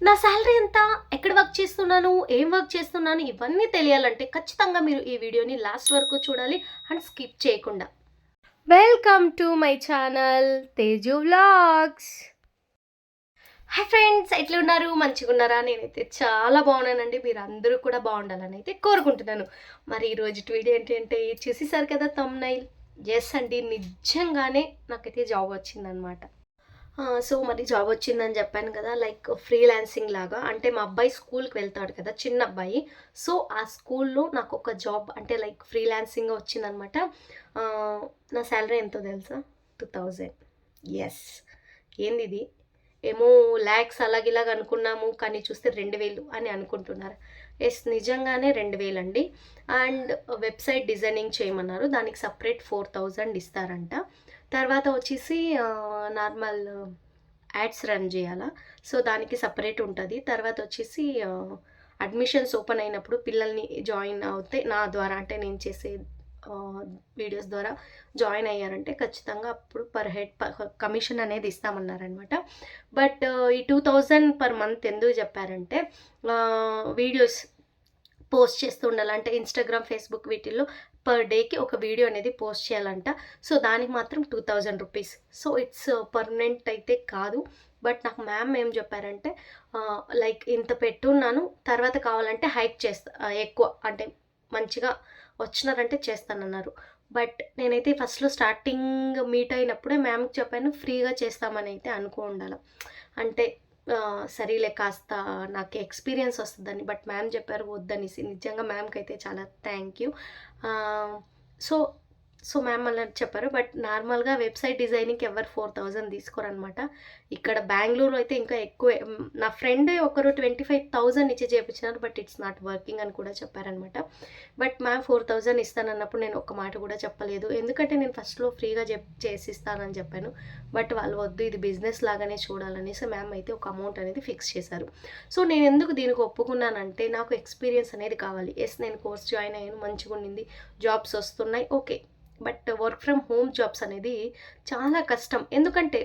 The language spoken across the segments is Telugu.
నా శాలరీ ఎంత? ఎక్కడ వర్క్ చేస్తున్నాను? ఏం వర్క్ చేస్తున్నాను? ఇవన్నీ తెలియాలంటే ఖచ్చితంగా మీరు ఈ వీడియోని లాస్ట్ వరకు చూడాలి అండ్ స్కిప్ చేయకుండా. Welcome to my channel Teju vlogs hi friends ఎట్లా ఉన్నారు? మంచిగా ఉన్నారా? నేనైతే చాలా బాగున్నానండి. మీరు అందరూ కూడా బాగుండాలని అయితే కోరుకుంటున్నాను. మరి ఈరోజు వీడియో ఏంటంటే చూసేసారు కదా తమ్నైల్ ఎస్ అండి నిజంగానే నాకైతే జాబ్ వచ్చిందనమాట సో మరి జాబ్ వచ్చిందని చెప్పాను కదా లైక్ ఫ్రీలాన్సింగ్ లాగా. అంటే మా అబ్బాయి స్కూల్కి వెళ్తాడు కదా చిన్న అబ్బాయి. సో ఆ స్కూల్లో నాకు ఒక జాబ్ అంటే లైక్ ఫ్రీలాన్సింగ్ వచ్చిందనమాట. నా శాలరీ ఎంతో తెలుసా? Two thousand. ఎస్ ఏంది ఇది? ఏమో ల్యాక్స్ అలాగిలాగ అనుకున్నాము కానీ చూస్తే రెండు వేలు అని అనుకుంటున్నారు. ఎస్ నిజంగానే రెండు వేలు అండి అండ్ వెబ్సైట్ డిజైనింగ్ చేయమన్నారు. దానికి సపరేట్ ఫోర్ థౌజండ్ ఇస్తారంట. తర్వాత వచ్చేసి నార్మల్ యాడ్స్ రన్ చేయాలా. సో దానికి సపరేట్ ఉంటుంది. తర్వాత వచ్చేసి అడ్మిషన్స్ ఓపెన్ అయినప్పుడు పిల్లల్ని జాయిన్ అవుతే నా ద్వారా అంటే నేను చేసే వీడియోస్ ద్వారా జాయిన్ అయ్యారంటే ఖచ్చితంగా అప్పుడు పర్ హెడ్ కమిషన్ అనేది ఇస్తామన్నారనమాట. బట్ ఈ టూ థౌజండ్ పర్ మంత్ ఎందుకు చెప్పారంటే వీడియోస్ పోస్ట్ చేస్తూ ఉండాలి. అంటే ఇన్స్టాగ్రామ్ ఫేస్బుక్ వీటిల్లో పర్ డేకి ఒక వీడియో అనేది పోస్ట్ చేయాలంట. సో దానికి మాత్రం two thousand rupees so it's permanent uh, అయితే కాదు. బట్ నాకు మ్యామ్ ఏం చెప్పారంటే uh, లైక్ ఇంత పెట్టున్నాను తర్వాత కావాలంటే హైక్ చేస్తా uh, ఎక్కువ అంటే మంచిగా వచ్చినారంటే చేస్తానన్నారు. బట్ నేనైతే ఫస్ట్లో స్టార్టింగ్ మీట్ అయినప్పుడే మ్యామ్కి చెప్పాను ఫ్రీగా చేస్తామని అయితే అనుకో ఉండాలి అంటే సరేలే కాస్త నాకు ఎక్స్పీరియన్స్ వస్తుందని బట్ మ్యామ్ చెప్పారు వద్దనేసి. నిజంగా మ్యామ్కి అయితే చాలా thank you so so ma'am అలా చెప్పారు బట్ నార్మల్గా వెబ్సైట్ డిజైనింగ్కి ఎవరు ఫోర్ థౌజండ్ తీసుకోరనమాట ఇక్కడ బెంగళూరు అయితే ఇంకా ఎక్కువే నా ఫ్రెండ్ ఒకరు ట్వంటీ ఫైవ్ థౌజండ్ ఇచ్చి చేయించినారు బట్ ఇట్స్ నాట్ వర్కింగ్ అని కూడా చెప్పారనమాట బట్ మ్యామ్ ఫోర్ థౌజండ్ ఇస్తానన్నప్పుడు నేను ఒక మాట కూడా చెప్పలేదు. ఎందుకంటే నేను ఫస్ట్లో ఫ్రీగా చెప్ చేసిస్తానని చెప్పాను బట్ వాళ్ళు వద్దు ఇది బిజినెస్ లాగానే చూడాలనేసి మ్యామ్ అయితే ఒక అమౌంట్ అనేది ఫిక్స్ చేశారు. సో నేను ఎందుకు దీనికి ఒప్పుకున్నానంటే నాకు ఎక్స్పీరియన్స్ అనేది కావాలి. ఎస్ నేను కోర్స్ జాయిన్ అయ్యాను మంచిగా ఉండింది జాబ్స్ వస్తున్నాయి okay. But work from home jobs అనేది చాలా కష్టం. ఎందుకంటే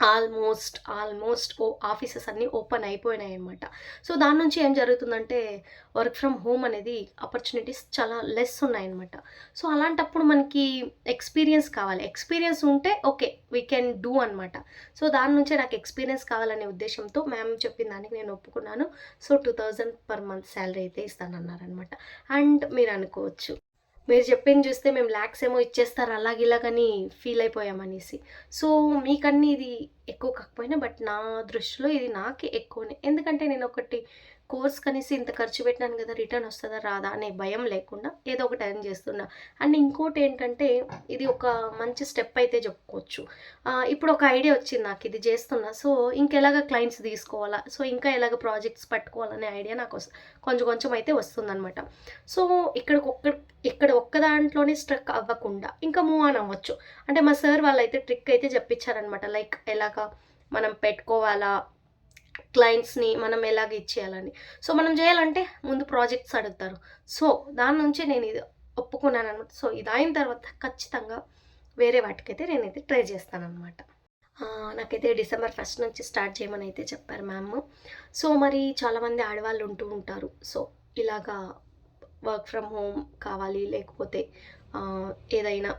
ఆల్మోస్ట్ ఆల్మోస్ట్ ఓ ఆఫీసెస్ అన్నీ ఓపెన్ అయిపోయినాయి అనమాట సో దాని నుంచి ఏం జరుగుతుందంటే వర్క్ ఫ్రమ్ హోమ్ అనేది ఆపర్చునిటీస్ చాలా లెస్ ఉన్నాయన్నమాట సో అలాంటప్పుడు మనకి ఎక్స్పీరియన్స్ కావాలి. ఎక్స్పీరియన్స్ ఉంటే ఓకే వీ కెన్ డూ అనమాట సో దాని నుంచే నాకు ఎక్స్పీరియన్స్ కావాలనే ఉద్దేశంతో మ్యామ్ చెప్పిన దానికి నేను ఒప్పుకున్నాను. So two thousand per month salary అయితే ఇస్తానన్నారనమాట అండ్ మీరు అనుకోవచ్చు. మీరు చెప్పింది చూస్తే మేము ల్యాక్స్ ఏమో ఇచ్చేస్తారు అలాగిలాగని ఫీల్ అయిపోయామనేసి సో మీకన్నీ ఇది ఎక్కువ కాకపోయినా బట్ నా దృష్టిలో ఇది నాకే ఎక్కువనే. ఎందుకంటే నేను ఒకటి కోర్స్ కనేసి ఇంత ఖర్చు పెట్టినాను కదా రిటర్న్ వస్తుందా రాదా అనే భయం లేకుండా ఏదో ఒకటి ఎర్న్ చేస్తున్నా. అండ్ ఇంకోటి ఏంటంటే ఇది ఒక మంచి స్టెప్ అయితే చెప్పుకోవచ్చు. ఇప్పుడు ఒక ఐడియా వచ్చింది నాకు ఇది చేస్తున్నా. సో ఇంకెలాగ క్లయింట్స్ తీసుకోవాలా? సో ఇంకా ఎలాగ ప్రాజెక్ట్స్ పట్టుకోవాలనే ఐడియా నాకు కొంచెం కొంచెం అయితే వస్తుందనమాట సో ఇక్కడ ఒక్క ఇక్కడ ఒక్క దాంట్లోనే స్ట్రక్ అవ్వకుండా ఇంకా మూవ్ ఆన్ అవ్వచ్చు. అంటే మా సార్ వాళ్ళు అయితే ట్రిక్ అయితే చెప్పించారనమాట లైక్ ఎలాగా మనం పెట్టుకోవాలా? క్లయింట్స్ని మనం ఎలాగ ఇచ్చేయాలని సో మనం చేయాలంటే ముందు ప్రాజెక్ట్స్ అడుగుతారు. సో దాని నుంచి నేను ఇది ఒప్పుకున్నాను అనమాట సో ఇది అయిన తర్వాత ఖచ్చితంగా వేరే వాటికైతే నేనైతే ట్రై చేస్తాను అనమాట నాకైతే డిసెంబర్ ఫస్ట్ నుంచి స్టార్ట్ చేయమని అయితే చెప్పారు మ్యామ్ సో మరి చాలామంది ఆడవాళ్ళు ఉంటూ ఉంటారు. సో ఇలాగా వర్క్ ఫ్రమ్ హోమ్ కావాలి లేకపోతే ఏదైనా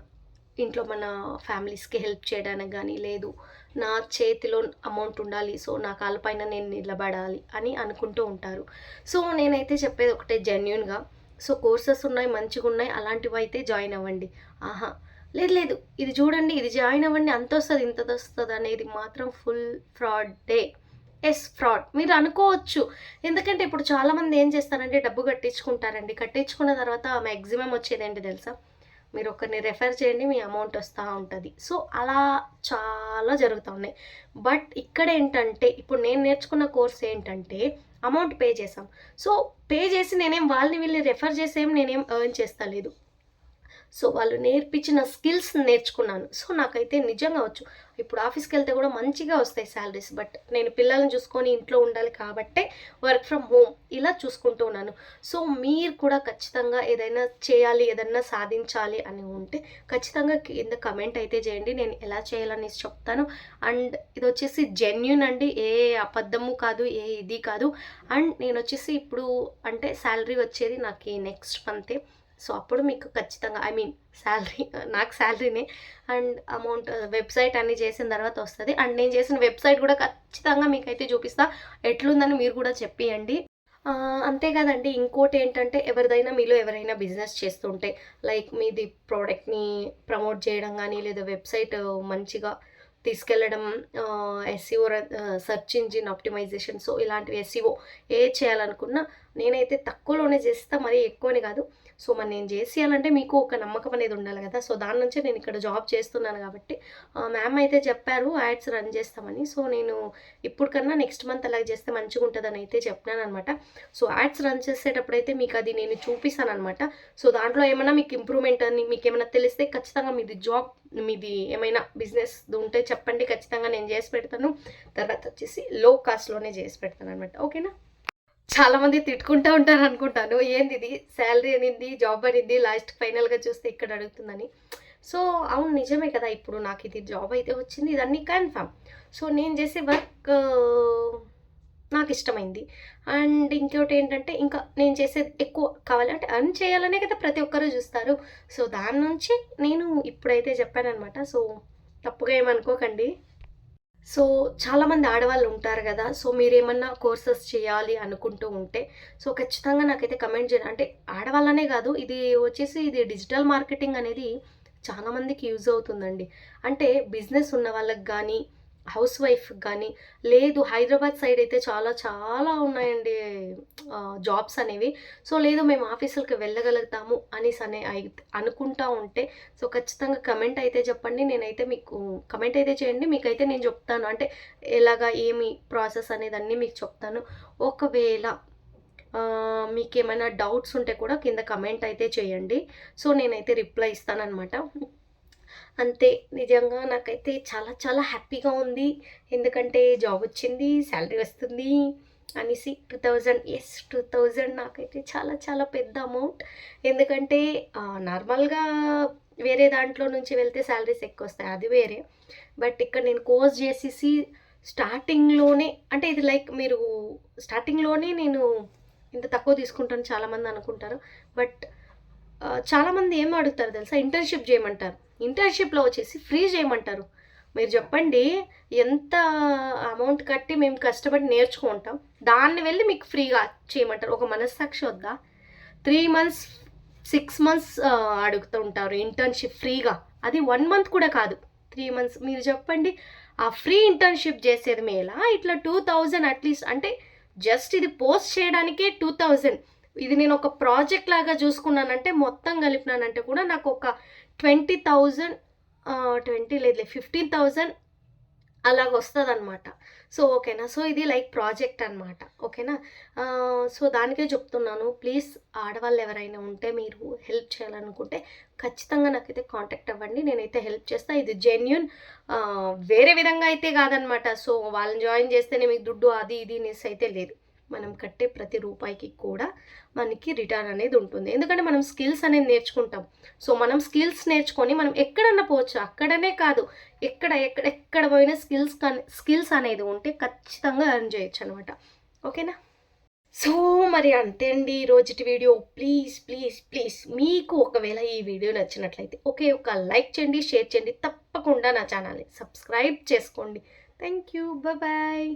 ఇంట్లో మన ఫ్యామిలీస్కి హెల్ప్ చేయడానికి కానీ లేదు నా చేతిలో అమౌంట్ ఉండాలి సో నా కాళ్ళపైన నేను నిలబడాలి అని అనుకుంటూ ఉంటారు. సో నేనైతే చెప్పేది ఒకటే జెన్యున్గా. సో కోర్సెస్ ఉన్నాయి మంచిగా ఉన్నాయి అలాంటివి అయితే జాయిన్ అవ్వండి. ఆహా! లేదు లేదు ఇది చూడండి ఇది జాయిన్ అవ్వండి అంత వస్తుంది ఇంత వస్తుంది అనేది మాత్రం full fraud day. Yes fraud. మీరు అనుకోవచ్చు. ఎందుకంటే ఇప్పుడు చాలామంది ఏం చేస్తారంటే డబ్బు కట్టించుకుంటారండి. కట్టించుకున్న తర్వాత మ్యాక్సిమం వచ్చేది ఏంటి తెలుసా? మీరు ఒకరిని రెఫర్ చేయండి మీ అమౌంట్ వస్తూ ఉంటుంది. సో అలా చాలా జరుగుతూ ఉన్నాయి. బట్ ఇక్కడ ఏంటంటే ఇప్పుడు నేను నేర్చుకున్న కోర్స్ ఏంటంటే అమౌంట్ పే చేసాం సో పే చేసి నేనేం వాళ్ళని వీళ్ళని రెఫర్ చేసి ఏం నేనేం ఎర్న్ చేస్తలేదు సో వాళ్ళు నేర్పించిన స్కిల్స్ నేర్చుకున్నాను. సో నాకైతే నిజంగా వచ్చు. ఇప్పుడు ఆఫీస్కి వెళ్తే కూడా మంచిగా వస్తాయి శాలరీస్ బట్ నేను పిల్లల్ని చూసుకొని ఇంట్లో ఉండాలి కాబట్టే వర్క్ ఫ్రమ్ హోమ్ ఇలా చూసుకుంటూ ఉన్నాను. సో మీరు కూడా ఖచ్చితంగా ఏదైనా చేయాలి ఏదైనా సాధించాలి అని ఉంటే ఖచ్చితంగా కింద కమెంట్ అయితే చేయండి. నేను ఎలా చేయాలని చెప్తాను. అండ్ ఇది వచ్చేసి జెన్యున్ అండి. ఏ అబద్ధము కాదు ఏ ఇది కాదు. అండ్ నేను వచ్చేసి ఇప్పుడు అంటే శాలరీ వచ్చేది నాకు ఈ నెక్స్ట్ మంతే. సో అప్పుడు మీకు ఖచ్చితంగా ఐ మీన్ శాలరీ నాకు శాలరీనే అండ్ అమౌంట్ వెబ్సైట్ అన్ని చేసిన తర్వాత వస్తుంది. అండ్ నేను చేసిన వెబ్సైట్ కూడా ఖచ్చితంగా మీకైతే చూపిస్తా. ఎట్లుందని మీరు కూడా చెప్పియండి. అంతేకాదండి ఇంకోటి ఏంటంటే ఎవరిదైనా మీలో ఎవరైనా బిజినెస్ చేస్తుంటే లైక్ మీది ప్రోడక్ట్ని ప్రమోట్ చేయడం కానీ లేదా వెబ్సైట్ మంచిగా తీసుకెళ్ళడం SEO search engine optimization so ఇలాంటివి ఎస్సీఓ ఏ చేయాలనుకున్నా నేనైతే తక్కువలోనే చేస్తా మరీ ఎక్కువని కాదు. సో మరి నేను చేసేయాలంటే మీకు ఒక నమ్మకం అనేది ఉండాలి కదా. సో దాని నుంచే నేను ఇక్కడ జాబ్ చేస్తున్నాను కాబట్టి మ్యామ్ అయితే చెప్పారు యాడ్స్ రన్ చేస్తామని. సో నేను ఇప్పుడు కన్నా నెక్స్ట్ మంత్ అలాగే చేస్తే మంచిగా ఉంటుందని అయితే చెప్పినాను అనమాట సో యాడ్స్ రన్ చేసేటప్పుడు అయితే మీకు అది నేను చూపిస్తాను అనమాట సో దాంట్లో ఏమైనా మీకు ఇంప్రూవ్మెంట్ అని మీకు ఏమైనా తెలిస్తే ఖచ్చితంగా మీది జాబ్ మీది ఏమైనా బిజినెస్ ఉంటే చెప్పండి. ఖచ్చితంగా నేను చేసి పెడతాను. తర్వాత వచ్చేసి లో కాస్ట్లోనే చేసి పెడతాను అనమాట ఓకేనా? చాలా మంది తిట్టుకుంటూ ఉంటారు అనుకుంటాను. ఏంది ఇది శాలరీ అనింది జాబ్ అనింది లాస్ట్ ఫైనల్గా చూస్తే ఇక్కడ అడుగుతుందని. సో అవును నిజమే కదా. ఇప్పుడు నాకు ఇది జాబ్ అయితే వచ్చింది ఇదన్నీ కన్ఫామ్ సో నేను చేసే వర్క్ నాకు ఇష్టమైంది. అండ్ ఇంకోటి ఏంటంటే ఇంకా నేను చేసేది ఎక్కువ కావాలంటే అర్న్ చేయాలనే కదా ప్రతి ఒక్కరూ చూస్తారు. సో దాని నుంచి నేను ఇప్పుడైతే చెప్పానమాట సో తప్పుగా ఏమనుకోకండి సో చాలామంది ఆడవాళ్ళు ఉంటారు కదా సో మీరేమన్నా కోర్సెస్ చేయాలి అనుకుంటూ ఉంటే సో ఖచ్చితంగా నాకైతే కమెంట్ చేయండి. అంటే ఆడవాళ్ళనే కాదు ఇది వచ్చేసి ఇది డిజిటల్ మార్కెటింగ్ అనేది చాలామందికి యూజ్ అవుతుందండి. అంటే బిజినెస్ ఉన్న వాళ్ళకి కానీ హౌస్ వైఫ్ కానీ లేదు హైదరాబాద్ సైడ్ అయితే చాలా చాలా ఉన్నాయండి జాబ్స్ అనేవి. సో లేదు మేము ఆఫీసులకి వెళ్ళగలుగుతాము అనేసి అనే అనుకుంటా ఉంటే సో ఖచ్చితంగా కమెంట్ అయితే చెప్పండి. నేనైతే మీకు కమెంట్ అయితే చేయండి. మీకైతే నేను చెప్తాను. అంటే ఎలాగా ఏమి ప్రాసెస్ అనేది అన్నీ మీకు చెప్తాను. ఒకవేళ మీకేమైనా మీకు ఏమైనా డౌట్స్ ఉంటే కూడా కింద కమెంట్ అయితే చేయండి. సో నేనైతే రిప్లై ఇస్తానన్నమాట. అంతే. నిజంగా నాకైతే చాలా చాలా హ్యాపీగా ఉంది. ఎందుకంటే జాబ్ వచ్చింది శాలరీ వస్తుంది అనేసి two thousand yes two thousand నాకైతే చాలా చాలా పెద్ద అమౌంట్. ఎందుకంటే నార్మల్గా వేరే దాంట్లో నుంచి వెళ్తే శాలరీస్ ఎక్కువ వస్తాయి అది వేరే. బట్ ఇక్కడ నేను కోర్స్ చేసేసి స్టార్టింగ్లోనే అంటే ఇది లైక్ మీరు స్టార్టింగ్లోనే నేను ఇంత తక్కువ తీసుకుంటాను చాలామంది అనుకుంటారు. బట్ చాలామంది ఏం అడుగుతారు తెలుసా? ఇంటర్న్షిప్ చేయమంటారు. ఇంటర్న్షిప్లో వచ్చేసి ఫ్రీ చేయమంటారు. మీరు చెప్పండి ఎంత అమౌంట్ కట్టి మేము కష్టపడి నేర్చుకుంటాం దాన్ని వెళ్ళి మీకు ఫ్రీగా చేయమంటారు. ఒక మనస్సాక్షి వద్దా? త్రీ మంత్స్ సిక్స్ మంత్స్ అడుగుతూ ఉంటారు ఇంటర్న్షిప్ ఫ్రీగా అది వన్ మంత్ కూడా కాదు. త్రీ మంత్స్ మీరు చెప్పండి ఆ ఫ్రీ ఇంటర్న్షిప్ చేసేది మేలా? ఇట్లా టూ థౌజండ్ అట్లీస్ట్ అంటే జస్ట్ ఇది పోస్ట్ చేయడానికే టూ థౌజండ్ ఇది నేను ఒక ప్రాజెక్ట్ లాగా చూసుకున్నానంటే మొత్తం కలిపినానంటే కూడా నాకు ఒక ట్వంటీ థౌజండ్ ట్వంటీ లేదు ఫిఫ్టీన్ థౌజండ్ అలాగ వస్తుంది అనమాట సో ఓకేనా? సో ఇది లైక్ ప్రాజెక్ట్ అనమాట ఓకేనా? సో దానికే చెప్తున్నాను. ప్లీజ్ ఆడవాళ్ళు ఎవరైనా ఉంటే మీరు హెల్ప్ చేయాలనుకుంటే ఖచ్చితంగా నాకైతే కాంటాక్ట్ అవ్వండి. నేనైతే హెల్ప్ చేస్తాను ఇది జెన్యున్ వేరే విధంగా అయితే కాదనమాట సో వాళ్ళని జాయిన్ చేస్తేనే మీకు దుడ్డు అది ఇది అనేసి అయితే లేదు. మనం కట్టే ప్రతి రూపాయికి కూడా మనకి రిటర్న్ అనేది ఉంటుంది. ఎందుకంటే మనం స్కిల్స్ అనేది నేర్చుకుంటాం. సో మనం స్కిల్స్ నేర్చుకొని మనం ఎక్కడన్నా పోవచ్చు. అక్కడనే కాదు ఎక్కడ ఎక్కడ ఎక్కడ పోయినా స్కిల్స్ స్కిల్స్ అనేది ఉంటే ఖచ్చితంగా ఎర్న్ చేయొచ్చు అనమాట ఓకేనా? సో మరి అంతే అండి ఈ రోజుటి వీడియో. ప్లీజ్ ప్లీజ్ ప్లీజ్ మీకు ఒకవేళ ఈ వీడియో నచ్చినట్లయితే ఒకే ఒక లైక్ చేయండి షేర్ చేయండి. తప్పకుండా నా ఛానల్ని సబ్స్క్రైబ్ చేసుకోండి. Thank you. బాయ్